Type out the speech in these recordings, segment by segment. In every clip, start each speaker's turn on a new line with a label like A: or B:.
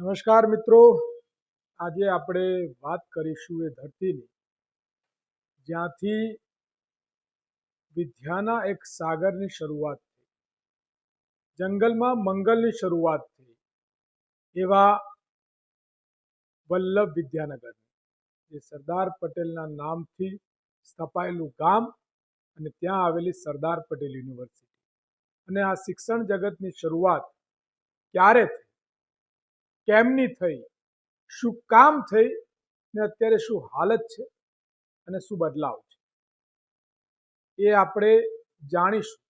A: નમસ્કાર મિત્રો. આજે આપણે વાત કરીશું એ ધરતીની. જ્યાંથી વિદ્યાના એક સાગરની શરૂઆત થઈ. જંગલમાં મંગલની શરૂઆત થઈ. એવા વલ્લભ વિદ્યાનગર જે સરદાર પટેલના નામથી સ્થપાયેલું ગામ અને ત્યાં આવેલી સરદાર પટેલ યુનિવર્સિટી. અને આ શિક્ષણ જગતની શરૂઆત ક્યારે થઈ? કેમની થઈ? શું કામ થઈ? ને અત્યારે શું હાલત છે? અને શું બદલાવ છે? એ આપણે જાણીશું.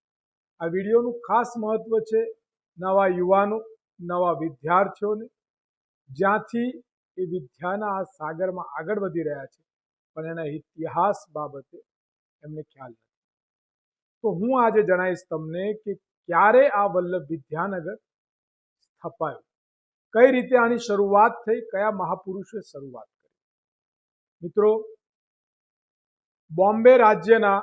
A: આ વિડીયોનું ખાસ મહત્વ છે નવા યુવાનો, નવા વિદ્યાર્થીઓને. જ્યાંથી એ વિદ્યાના આ સાગરમાં આગળ વધી રહ્યા છે. પણ એના ઇતિહાસ બાબતે એમને ખ્યાલ નથી. તો હું આજે જણાવીશ તમને કે ક્યારે આ વલ્લભ વિદ્યાનગર સ્થપાયું? કઈ રીતે આની શરૂઆત થઈ, કયા મહાપુરુષોએ શરૂઆત કરી? મિત્રો, બોમ્બે રાજ્યના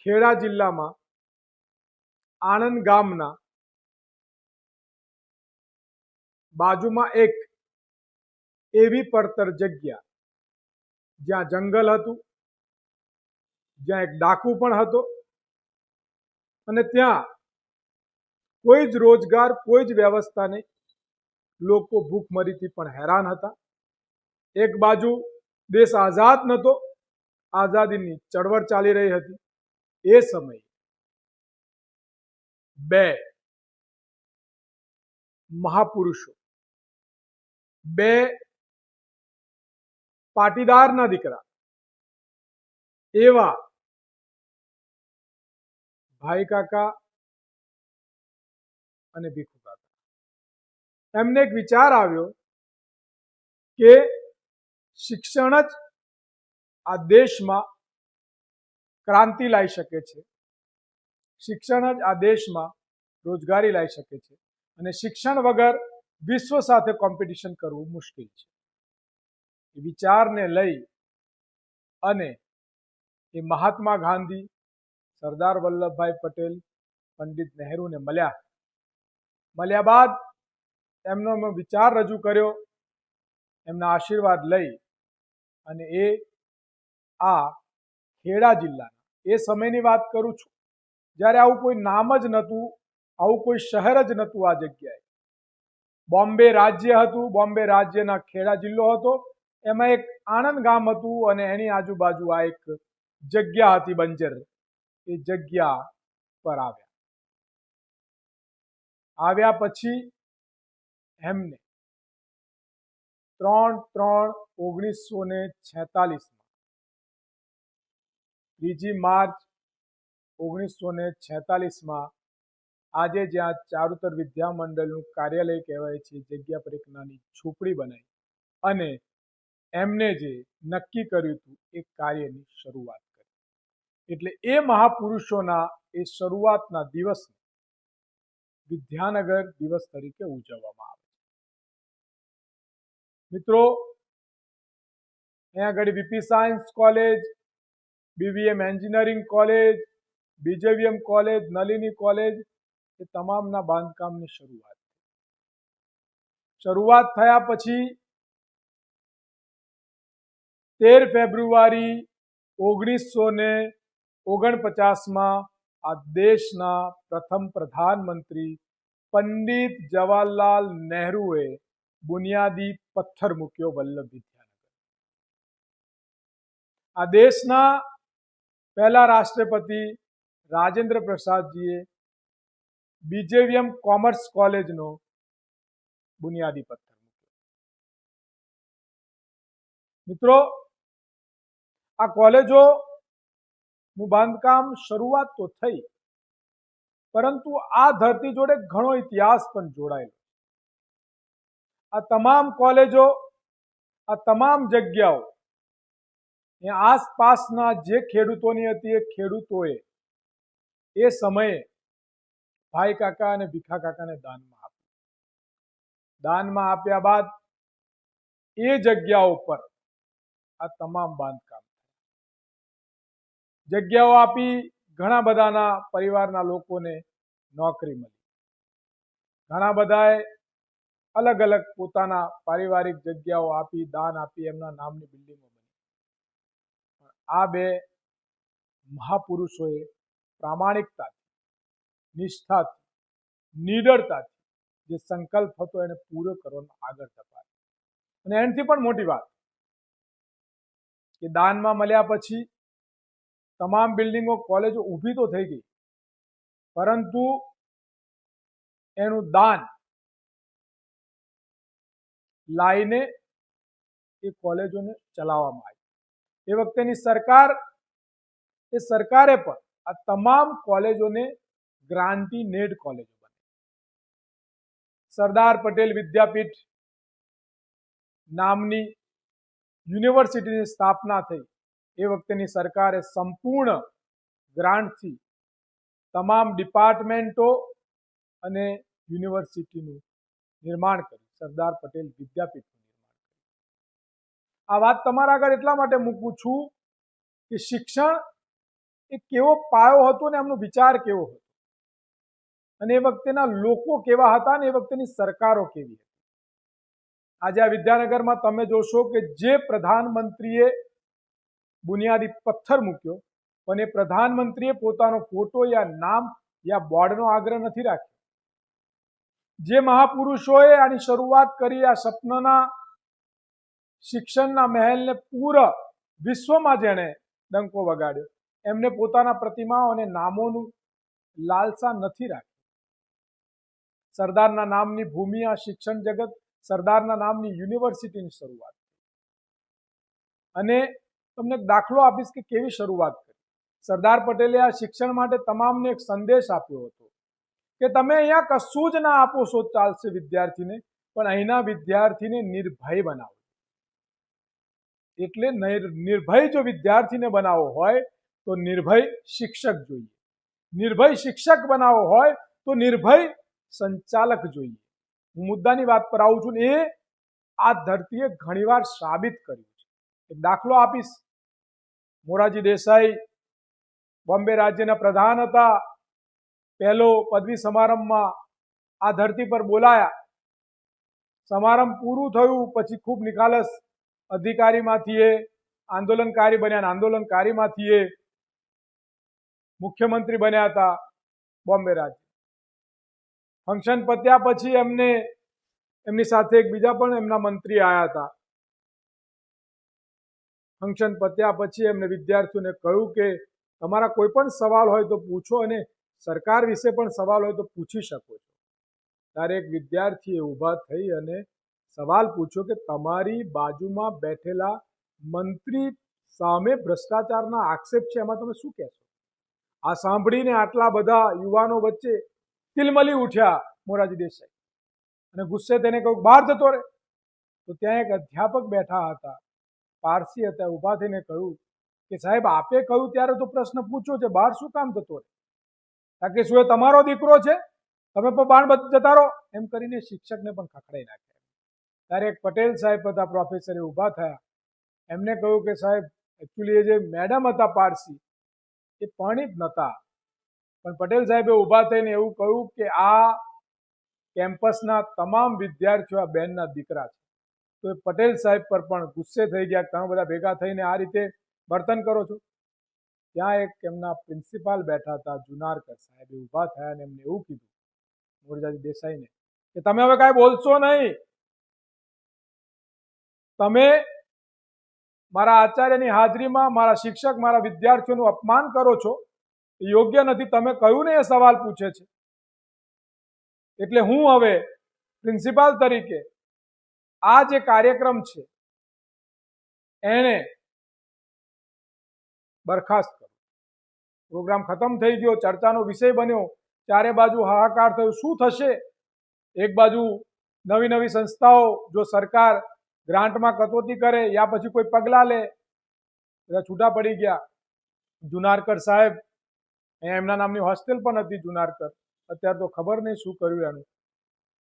A: ખેડા જિલ્લામાં આણંદ ગામના બાજુમાં એક એવી પડતર જગ્યા જ્યાં જંગલ હતું, જ્યાં એક ડાકુ પણ હતો અને ત્યાં કોઈ જ રોજગાર, કોઈ જ વ્યવસ્થા નહીં. લોકો ભૂખમરીથી પણ હેરાન હતા. એક બાજુ દેશ આઝાદ નહોતો, આઝાદીની ચળવળ ચાલી રહી હતી. એ સમયે બે મહાપુરુષો, બે પાટીદારના દીકરા, એવા ભાઈ કાકા અને ભીખુ કાકા એમને એક વિચાર આવ્યો કે શિક્ષણ જ આ દેશમાં ક્રાંતિ લાવી શકે છે. શિક્ષણ જ આ દેશમાં રોજગારી લાવી શકે છે. અને શિક્ષણ વગર વિશ્વ સાથે કોમ્પિટિશન કરવું મુશ્કેલ છે. એ વિચારને લઈ અને એ મહાત્મા ગાંધી, સરદાર વલ્લભભાઈ પટેલ, પંડિત નહેરુને મળ્યા મળ્યા બાદ એમનો મેં વિચાર રજૂ કર્યો, એમના આશીર્વાદ લઈ અને એ આ ખેડા જિલ્લાના, એ સમયની વાત કરું છું. જ્યારે આવું કોઈ નામ જ નહોતું, આવું કોઈ શહેર જ નહોતું આ જગ્યાએ. બોમ્બે રાજ્ય હતું, બોમ્બે રાજ્યના ખેડા જિલ્લો હતો, એમાં એક આણંદ ગામ હતું અને એની આજુબાજુ આ એક જગ્યા હતી બંજર, એ જગ્યા પર આવ્યા. આવ્યા પછી એમને ત્રણ ત્રણ ઓગણીસો ને છેતાલીસમાં. ત્રીજી માર્ચ ઓગણીસો ને છેતાલીસમાં આજે જ્યાં ચારુતર વિદ્યા કાર્યાલય કહેવાય છે, જગ્યા પર એક બનાવી અને એમને જે નક્કી કર્યું હતું એ કાર્યની શરૂઆત કરી. એટલે એ મહાપુરુષોના એ શરૂઆતના દિવસને વિદ્યાનગર દિવસ તરીકે ઉજવવામાં આવે છે. મિત્રો, અહીંયા આગળ VP science college BVM engineering college BJVM college Nalini college એ તમામના બાંધકામની શરૂઆત શરૂઆત થયા પછી તેર ફેબ્રુઆરી ઓગણીસો ને ઓગણપચાસમાં આ દેશના પ્રથમ પ્રધાનમંત્રી પંડિત જવાહરલાલ નહેરુએ બુનિયાદી પથ્થર મૂક્યો વલ્લભ વિદ્યાનગર આ દેશના પહેલા રાષ્ટ્રપતિ રાજેન્દ્ર પ્રસાદજીએ બીજેવીએમ કોમર્સ કોલેજનો બુનિયાદી પથ્થર મૂક્યો મિત્રો આ કોલેજો નું બાંધકામ શરૂઆત તો થઈ, પરંતુ આ ધરતી જોડે ઘણો ઇતિહાસ પણ જોડાયેલો આ તમામ કોલેજો, આ તમામ જગ્યાઓ, એ આસપાસના જે ખેડૂતોની હતી એ ખેડૂતોએ એ સમયે ભાઈ કાકા અને ભીખા કાકાને દાનમાં આપ્યું. દાનમાં આપ્યા બાદ એ જગ્યાઓ પર આ તમામ બાંધકામ જગ્યાઓ આપી ઘણા બધાના પરિવારના લોકોને નોકરી મળી. ઘણા બધાએ અલગ અલગ પોતાના પારિવારિક જગ્યાઓ આપી, દાન આપી, એમના નામની બિલ્ડિંગો બની. આ બે મહાપુરુષોએ પ્રામાણિકતાથી, નિષ્ઠાથી, નિડરતાથી જે સંકલ્પ હતો એને પૂરો કરવાનો આગળ ધપાય અને એનાથી પણ મોટી વાત કે દાનમાં મળ્યા પછી તમામ બિલ્ડિંગો કોલેજો ઊભી તો થઈ ગઈ. પરંતુ એનું દાન લાઈને એ કોલેજોને ચલાવવામાં આવી. એ વખતેની સરકાર, એ સરકારે પણ આ તમામ કોલેજોને ગ્રાન્ટી નેડ કોલેજો બનાવી. સરદાર પટેલ વિદ્યાપીઠ નામની યુનિવર્સિટીની સ્થાપના થઈ. એ વખતેની સરકારે સંપૂર્ણ ગ્રાન્ટથી તમામ ડિપાર્ટમેન્ટો અને યુનિવર્સિટીનું નિર્માણ કર્યું. સરદાર પટેલ વિદ્યાપીઠનું નિર્માણ આ વાત તમારા આગળ એટલા માટે મૂકું છું કે શિક્ષણ એ કેવો પાયો હતો ને એમનો વિચાર કેવો હતો? અને એ વખતેના લોકો કેવા હતા ને એ વખતેની સરકારો કેવી હતી? આજે આ વિદ્યાનગરમાં તમે જોશો કે જે પ્રધાનમંત્રીએ બુનિયાદી પથ્થર મૂક્યો પણ એ પ્રધાનમંત્રીએ પોતાનો ફોટો યા નામ યા બોર્ડનો આગ્રહ નથી રાખ્યો. જે મહાપુરુષોએ આની શરૂઆત કરી આ સપનાના શિક્ષણના મહેલને પૂરા વિશ્વમાં જેણે ડંકો વગાડ્યો, એમને પોતાના પ્રતિમાઓ અને નામોનું લાલસા નથી રાખી સરદારના નામની ભૂમિ આ શિક્ષણ જગત, સરદારના નામની યુનિવર્સિટીની શરૂઆત. અને તમને દાખલો આપીશ કે કેવી શરૂઆત કરી. સરદાર પટેલે આ શિક્ષણ માટે તમામને એક સંદેશ આપ્યો હતો કે તમે અહીંયા કશું જ ના આપો છો ચાલશે વિદ્યાર્થીને, પણ અહીંના વિદ્યાર્થીને નિર્ભય બનાવો. એટલે નિર્ભય જો વિદ્યાર્થીને બનાવવો હોય, તો નિર્ભય શિક્ષક જોઈએ. નિર્ભય શિક્ષક બનાવવો હોય, તો નિર્ભય સંચાલક જોઈએ. હું મુદ્દાની વાત પર આવું છું ને, એ આ ધરતીએ ઘણીવાર સાબિત કર્યું છે. દાખલો આપીશ. મોરારજી દેસાઈ બોમ્બે રાજ્યના પ્રધાન હતા. પહેલો પદવી સમારંભમાં આ ધરતી પર બોલાયા. સમારંભ પૂરું થયું, પછી ખૂબ નિખાલસ અધિકારીમાંથી એ આંદોલનકારી બન્યા આંદોલનકારીમાંથી એ મુખ્યમંત્રી બન્યા હતા બોમ્બે રાજ્ય. ફંક્શન પત્યા પછી એમને, એમની સાથે એક બીજા પણ એમના મંત્રી આવ્યા હતા. ફંક્શન પત્યા પછી એમને વિદ્યાર્થીઓને કહ્યું કે તમારા કોઈ પણ સવાલ હોય તો પૂછો અને સરકાર વિશે પણ સવાલ હોય તો પૂછી શકો છો. ત્યારે એક વિદ્યાર્થીએ ઊભા થઈ અને સવાલ પૂછ્યો કે તમારી બાજુમાં બેઠેલા મંત્રી સામે ભ્રષ્ટાચારના આક્ષેપ છે, એમાં તમે શું કહેશો? આ સાંભળીને આટલા બધા યુવાનો વચ્ચે તિલમલી ઉઠ્યા મોરારજી દેસાઈ અને ગુસ્સે તેને કહ્યું, બહાર જતો રહે. તો ત્યાં એક અધ્યાપક બેઠા હતા. પારસી હતા, ઊભા થઈને કહ્યું કે સાહેબ, આપે કહ્યું ત્યારે તો પ્રશ્ન પૂછ્યો છે, બહાર શું કામ જતો રહે કારણ કે શું એ તમારો દીકરો છે? તમે પણ બાણ જતા રહો. એમ કરીને શિક્ષકને પણ ખખડાઈ નાખ્યા. ત્યારે એક પટેલ સાહેબ હતા, પ્રોફેસરે ઊભા થયા. એમને કહ્યું કે સાહેબ એકચ્યુઅલી એ જે મેડમ હતા પારસી, એ પરણિત નહોતા. પણ પટેલ સાહેબે ઊભા થઈને એવું કહ્યું કે આ કેમ્પસના તમામ વિદ્યાર્થીઓ, આ બેનના દીકરા છે. તો પટેલ સાહેબ પર પણ ગુસ્સે થઈ ગયા તમે બધા ભેગા થઈને આ રીતે વર્તન કરો છો? ત્યાં એક એમના પ્રિન્સિપાલ બેઠા હતા, જુનારકર સાહેબ એ ઊભા થયા અને એમને એવું કીધું મોરજાજી દેસાઈને, કે તમે હવે કાંઈ બોલશો નહીં. તમે મારા આચાર્યની હાજરીમાં મારા શિક્ષક, મારા વિદ્યાર્થીઓનું અપમાન કરો છો, એ યોગ્ય નથી. તમે કહ્યું ને એ સવાલ પૂછે છે? એટલે હું હવે પ્રિન્સિપાલ તરીકે આ જે કાર્યક્રમ છે એને બરખાસ્ત કર્યો. પ્રોગ્રામ ખતમ થઈ ગયો, ચર્ચાનો વિષય બન્યો, ચારે બાજુ હાહાકાર થયો. શું થશે? એક બાજુ નવી નવી સંસ્થાઓ જો સરકાર ગ્રાન્ટમાં કટોતી કરે, યા પછી કોઈ પગલાં લે. બધા છૂટા પડી ગયા. જુનારકર સાહેબ અહીંયા એમના નામની હોસ્ટેલ પણ હતી જુનારકર. અત્યારે તો ખબર નહીં શું કર્યું એનું.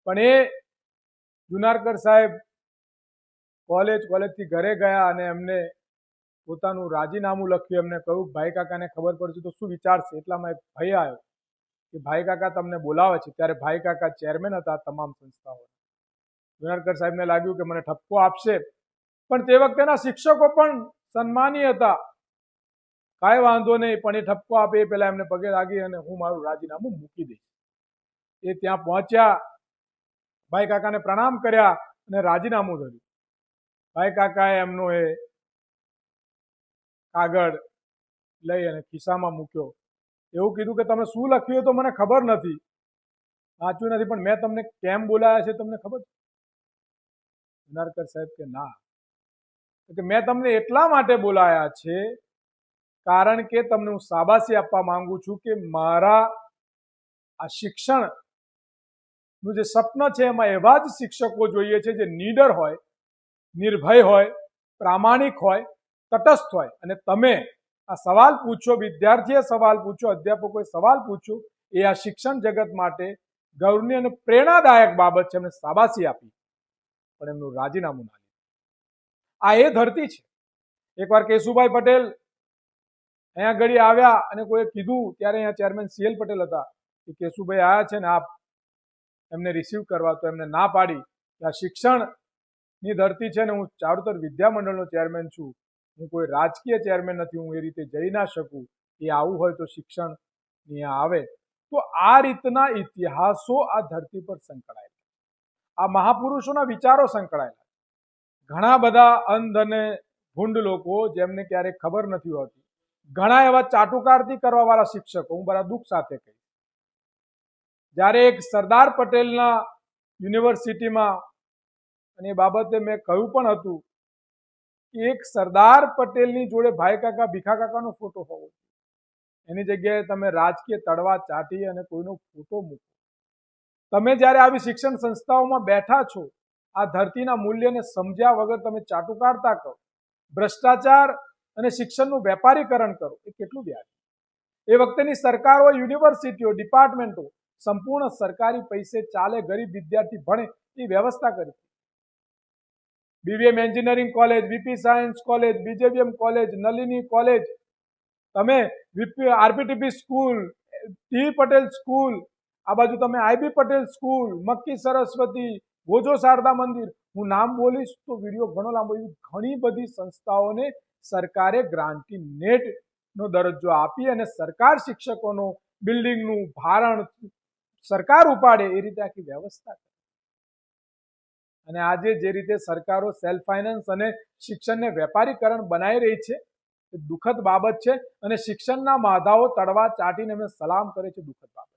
A: પણ એ જુનારકર સાહેબ કોલેજ, કોલેજથી ઘરે ગયા અને એમને પોતાનું રાજીનામું લખ્યું. એમને કહ્યું, ભાઈ કાકાને ખબર પડશે તો શું વિચારશે? એટલામાં એક ભય આવ્યો કે ભાઈ કાકા તમને બોલાવે છે. ત્યારે ભાઈ કાકા ચેરમેન હતા તમામ સંસ્થાઓ જુનારકર સાહેબને લાગ્યું કે મને ઠપકો આપશે. પણ તે વખતેના શિક્ષકો પણ સન્માની હતા. કાંઈ વાંધો નહીં, પણ એ ઠપકો આપે એ પહેલાં એમને પગે લાગી અને હું મારું રાજીનામું મૂકી દઈશ. એ ત્યાં પહોંચ્યા. ભાઈ કાકાને પ્રણામ કર્યા અને રાજીનામું ધર્યું. ભાઈ કાકાએ એમનો એ કાગળ લઈ અને ખિસ્સામાં મૂક્યો. એવું કીધું કે તમે શું લખ્યું એ તો મને ખબર નથી. વાંચ્યું નથી, પણ મેં તમને કેમ બોલાયા છે તમને ખબર નારકર સાહેબ કે ના. કે મેં તમને એટલા માટે બોલાયા છે કારણ કે તમને હું શાબાશી આપવા માંગુ છું કે મારા આ શિક્ષણ નું જે સ્વપ્ન છે એમાં એવા જ શિક્ષકો જોઈએ છે જે નીડર હોય, નિર્ભય હોય, પ્રામાણિક હોય, તટસ્થ હોય. અને તમે આ સવાલ પૂછો, વિદ્યાર્થીએ સવાલ પૂછો, અધ્યાપકોએ સવાલ પૂછ્યો એ આ શિક્ષણ જગત માટે ગૌરવની અને પ્રેરણાદાયક બાબત છે, એમને શાબાશી આપી. પણ એમનું રાજીનામું ના આ એ ધરતી છે. એકવાર કેશુભાઈ પટેલ અહીંયા ઘડી આવ્યા અને કોઈએ કીધું, ત્યારે અહીંયા ચેરમેન સીએલ પટેલ હતા, કે કેશુભાઈ આવ્યા છે ને આપ એમને રિસીવ કરવા તો એમને ના પાડી. આ શિક્ષણની ધરતી છે ને હું ચારુતર વિદ્યામંડળનો ચેરમેન છું. હું કોઈ રાજકીય ચેરમેન નથી, હું એ રીતે જઈ ના શકું. એ આવું હોય તો શિક્ષણ અહીંયા આવે. તો આ રીતના ઇતિહાસો આ ધરતી પર સંકળાયેલા આ મહાપુરુષોના વિચારો સંકળાયેલા ઘણા બધા અંધ અને ભૂંડ લોકો જેમને ક્યારેક ખબર નથી હોતી. ઘણા એવા ચાટુકારથી કરવાવાળા શિક્ષકો, હું બરા દુઃખ સાથે કહીશ. જ્યારે એક સરદાર પટેલના યુનિવર્સિટીમાં, અને એ બાબતે મેં કહ્યું પણ હતું કે એક સરદાર પટેલની જોડે ભાઈ કાકા, ભીખા કાકાનો ફોટો હોવો એની જગ્યાએ તમે રાજકીય તળવા ચાટી અને કોઈનો ફોટો મૂકો. તમે જ્યારે આવી શિક્ષણ સંસ્થાઓમાં બેઠા છો, આ ધરતીના મૂલ્યને સમજ્યા વગર તમે ચાટુકારતા કરો ભ્રષ્ટાચાર અને શિક્ષણનું વેપારીકરણ કરો, એ કેટલું વ્યાજ એ વખતેની સરકારો, યુનિવર્સિટીઓ, ડિપાર્ટમેન્ટો સંપૂર્ણ સરકારી પૈસે ચાલે ગરીબ વિદ્યાર્થી ભણે એ વ્યવસ્થા કરી. BVM engineering college VP science college BJVM college Nalini college તમે VP RPTP school T Patel school આ બાજુ તમે આઈબી પટેલ સ્કૂલ મક્કી સરસ્વતી ગોજો શારદા મંદિર. હું નામ બોલીશ તો વીડિયો ઘણો લાંબો, એવી ઘણી બધી સંસ્થાઓને સરકારે ગ્રાન્ટી નેટનો દરજ્જો આપી અને સરકાર શિક્ષકોનો, બિલ્ડિંગનું ભારણ સરકાર ઉપાડે એ રીતે આખી વ્યવસ્થા અને આજે જે રીતે સરકારો સેલ્ફ ફાઇનાન્સ અને શિક્ષણને વેપારીકરણ બનાવી રહી છે, એ દુઃખદ બાબત છે અને શિક્ષણના માધાઓ તળવા ચાટીને અમે સલામ કરે છે દુઃખદ બાબત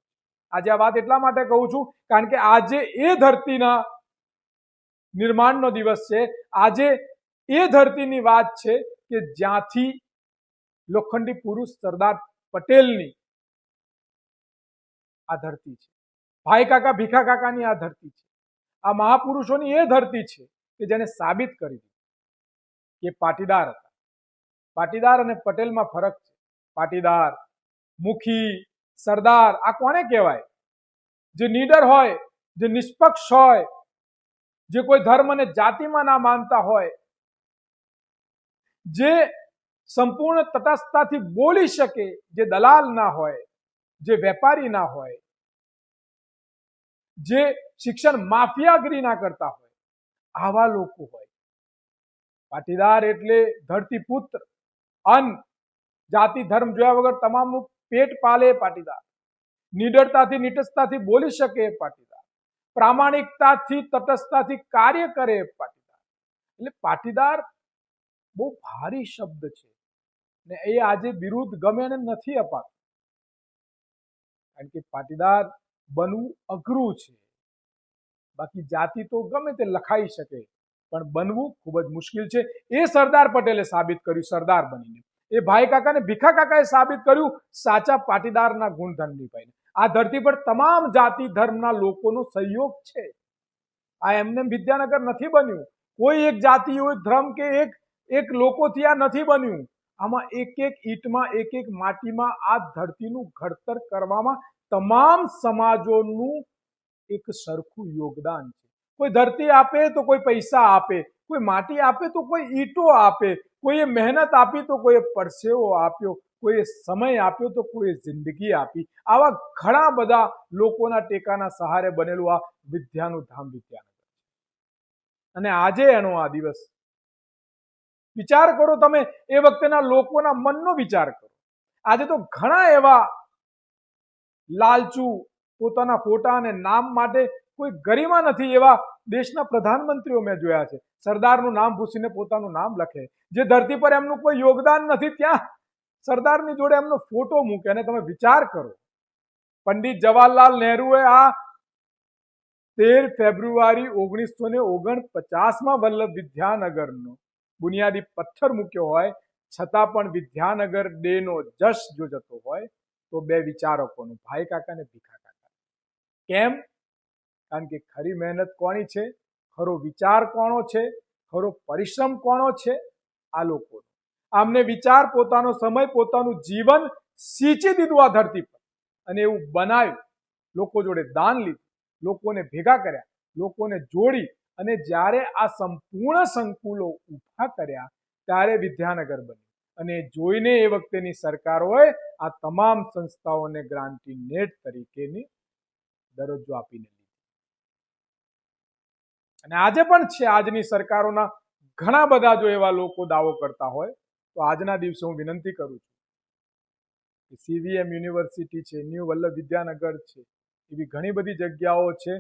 A: આજે આ વાત એટલા માટે કહું છું, કારણ કે આજે એ ધરતીના નિર્માણનો દિવસ છે, આજે એ ધરતીની વાત છે કે જ્યાંથી લોખંડી પુરુષ સરદાર પટેલની આ ધરતી છે. ભાઈ કાકા, ભીખા કાકાની આ ધરતી છે. આ મહાપુરુષોની એ ધરતી છે કે જેને સાબિત કરી દીધું કે પાટીદાર હતા. પાટીદાર અને પટેલમાં ફરક છે. પાટીદાર, મુખી, સરદાર, આ કોને કહેવાય? જે નીડર હોય, જે નિષ્પક્ષ હોય, જે કોઈ ધર્મને જાતિમાં ના માનતા હોય, જે સંપૂર્ણ તટસ્થતાથી બોલી શકે, જે દલાલ ના હોય, જે વેપારી ના હોય જે શિક્ષણ માફિયાગીરી ના કરતા હોય, આવા લોકો હોય. પાટીદાર એટલે ધરતીપુત્ર અન્ન, જાતિ, ધર્મ જોયા વગર તમામનું પેટ પાલે પાટીદાર. નિડરતાથી નિટસ્થતાથી બોલી શકે પાટીદાર. પ્રામાણિકતાથી, તટસ્થતાથી કાર્ય કરે પાટીદાર. એટલે પાટીદાર બહુ ભારી શબ્દ છે ને એ આજે વિરુદ્ધ ગમે એને નથી અપાતું. કારણ કે પાટીદાર બનવું અઘરું છે. બાકી જાતિ તો ગમે તે લખાઈ શકે, પણ બનવું ખૂબ જ મુશ્કેલ છે. એ સરદાર પટેલે સાબિત કર્યું, સરદાર બનીને. એ ભાઈ કાકાને, ભીખા કાકાએ સાબિત કર્યું સાચા પાટીદારના ગુણધર્મ નિભાઈને આ ધરતી પર તમામ જાતિ ધર્મના લોકોનો સહયોગ છે. આ એમને વિદ્યાનગર નથી બન્યું. કોઈ એક જાતિ હોય ધર્મ કે એક એક લોકોથી આ નથી બન્યું. આમાં એક એક ઈંટમાં, એક એક માટીમાં આ ધરતીનું ઘડતર કરવામાં તમામ સમાજોનું એક સરખું યોગદાન છે. કોઈ ધરતી આપે તો કોઈ પૈસા આપે, કોઈ માટી આપે તો કોઈ ઈંટો આપે, કોઈએ મહેનત આપી તો કોઈએ પરસેવો આપ્યો, કોઈએ સમય આપ્યો તો કોઈએ જિંદગી આપી. આવા ઘણા બધા લોકોના ટેકાના સહારે બનેલું આ વિદ્યાનું ધામ વિદ્યાનગર અને આજે એનો આ દિવસ વિચાર કરો તમે, એ વખતેના લોકોના મનનો વિચાર કરો. આજે તો ઘણા એવા લાલચુ પોતાના ફોટા અને નામ માટે કોઈ ગરિમા નથી એવા દેશના પ્રધાનમંત્રીઓ મેં જોયા છે. સરદારનું નામ ભૂસીને પોતાનું નામ લખે. જે ધરતી પર એમનું કોઈ યોગદાન નથી, ત્યાં સરદારની જોડે એમનો ફોટો મૂકે અને તમે વિચાર કરો. પંડિત જવાહરલાલ નહેરુએ આ તેર ફેબ્રુઆરી ઓગણીસો ને ઓગણપચાસમાં વલ્લભ વિદ્યાનગરનો બુનિયાદી પથ્થર મૂક્યો હોય, છતાં પણ વિદ્યાનગર ડેનો જશ જો જતો હોય, તો બે વિચારકોનો, ભાઈ કાકા ને ભીખા કાકા. કેમ? કારણ કે ખરી મહેનત કોની છે? ખરો વિચાર કોનો છે? ખરો પરિશ્રમ કોનો છે? આ લોકો આમને વિચાર પોતાનો, સમય પોતાનું જીવન સિંચી દીધું આ ધરતી પર. અને એવું બનાવ્યું. લોકો જોડે દાન લીધું. લોકોને ભેગા કર્યા. લોકોને જોડી. અને જ્યારે આ સંપૂર્ણ સંકુલો ઊભા કર્યા, ત્યારે વિદ્યાનગર બન્યું. અને જોઈને એ વખતેની સરકારોએ આ તમામ સંસ્થાઓને ગ્રાન્ટી નેટ તરીકેની દરજ્જો આપીને લીધી. અને આજે પણ છે, આજની સરકારોના ઘણા બધા જો એવા લોકો દાવો કરતા હોય, તો આજના દિવસે હું વિનંતી કરું છું સીવીએમ યુનિવર્સિટી છે ન્યૂ વલ્લભ વિદ્યાનગર છે, એવી ઘણી બધી જગ્યાઓ છે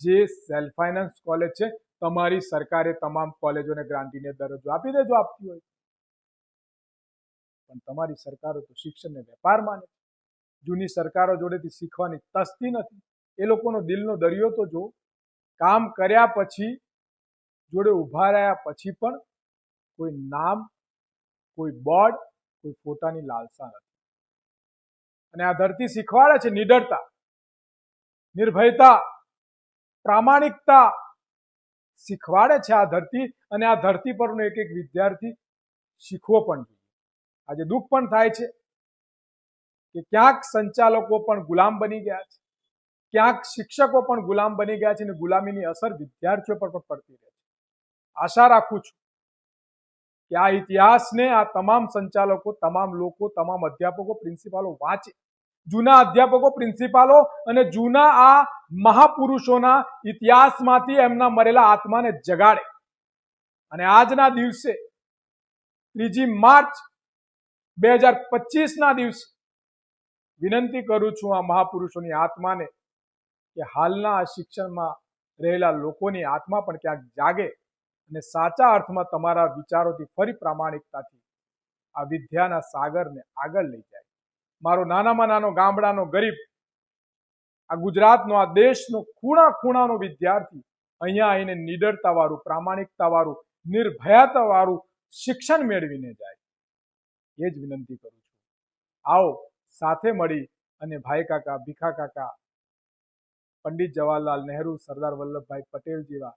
A: જે સેલ્ફ ફાઇનાન્સ કોલેજ છે, તમારી સરકારે તમામ કોલેજોને ગ્રાન્ટીને દરજ્જો આપી દેજો આપતી હોય. પણ તમારી સરકારો તો શિક્ષણને વેપાર માને જૂની સરકારો જોડેથી શીખવાની તસ્તી નથી. એ લોકોનો દિલનો દરિયો તો જો કામ કર્યા પછી, જોડે ઊભા રહ્યા પછી પણ કોઈ નામ, કોઈ બોર્ડ, કોઈ પોતાની લાલસા નથી. અને આ ધરતી શીખવાડે છે નિડરતા, નિર્ભયતા. પ્રામાણિકતા શીખવાડે છે આ ધરતી અને આ ધરતી પરનો એક એક વિદ્યાર્થી શીખવો પણ જોઈએ. આજે દુઃખ પણ થાય છે કે ક્યાંક સંચાલકો પણ ગુલામ બની ગયા છે, ક્યાંક શિક્ષકો પણ ગુલામ બની ગયા છે અને ગુલામીની અસર વિદ્યાર્થીઓ પર પણ પડતી રહે છે. આશા રાખું છું કે આ ઇતિહાસને આ તમામ સંચાલકો, તમામ લોકો, તમામ અધ્યાપકો, પ્રિન્સિપાલો વાંચે. જૂના અધ્યાપકો, પ્રિન્સિપાલો અને જૂના આ મહાપુરુષોના ઇતિહાસમાંથી એમના મરેલા આત્માને જગાડે. અને આજના દિવસે, ત્રીજી માર્ચ બે હજાર પચીસના દિવસે, વિનંતી કરું છું આ મહાપુરુષોની આત્માને કે હાલના આ શિક્ષણમાં રહેલા લોકોની આત્મા પણ ક્યાંક જાગે અને સાચા અર્થમાં તમારા વિચારોથી ફરી પ્રામાણિકતાથી આ વિદ્યાના સાગરને આગળ લઈ જાય. મારો નાનામાં નાનો ગામડાનો ગરીબ, આ ગુજરાતનો, આ દેશનો ખૂણા ખૂણાનો વિદ્યાર્થી, અહીંયા આવીને નિડરતાવાળું, પ્રામાણિકતાવાળું પ્રામાણિકતા વાળું શિક્ષણ મેળવીને જાય. એ જ વિનંતી કરું છું. આવો, સાથે મળી અને ભાઈ કાકા, ભીખા કાકા, પંડિત જવાહરલાલ નહેરુ, સરદાર વલ્લભભાઈ પટેલ જેવા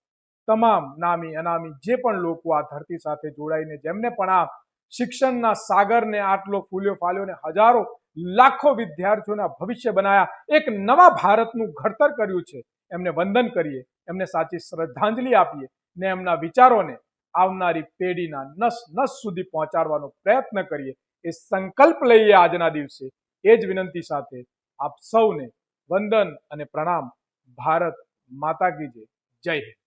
A: તમામ નામી, અનામી, જે પણ લોકો આ ધરતી સાથે જોડાઈને, જેમને પણ આ શિક્ષણના સાગરને આટલો ફૂલ્યો ફાલ્યો ને હજારો લાખો વિદ્યાર્થીઓના ભવિષ્ય બનાયા. એક નવા ભારતનું ઘડતર કર્યું છે. એમને વંદન કરીએ, એમને સાચી શ્રદ્ધાંજલિ આપીએ ને એમના વિચારોને આવનારી પેઢીના નસ નસ સુધી પહોંચાડવાનો પ્રયત્ન કરીએ. એ સંકલ્પ લઈએ આજના દિવસે. એ જ વિનંતી સાથે આપ સૌને વંદન અને પ્રણામ. ભારત માતા કી જય. જય હિન્દ.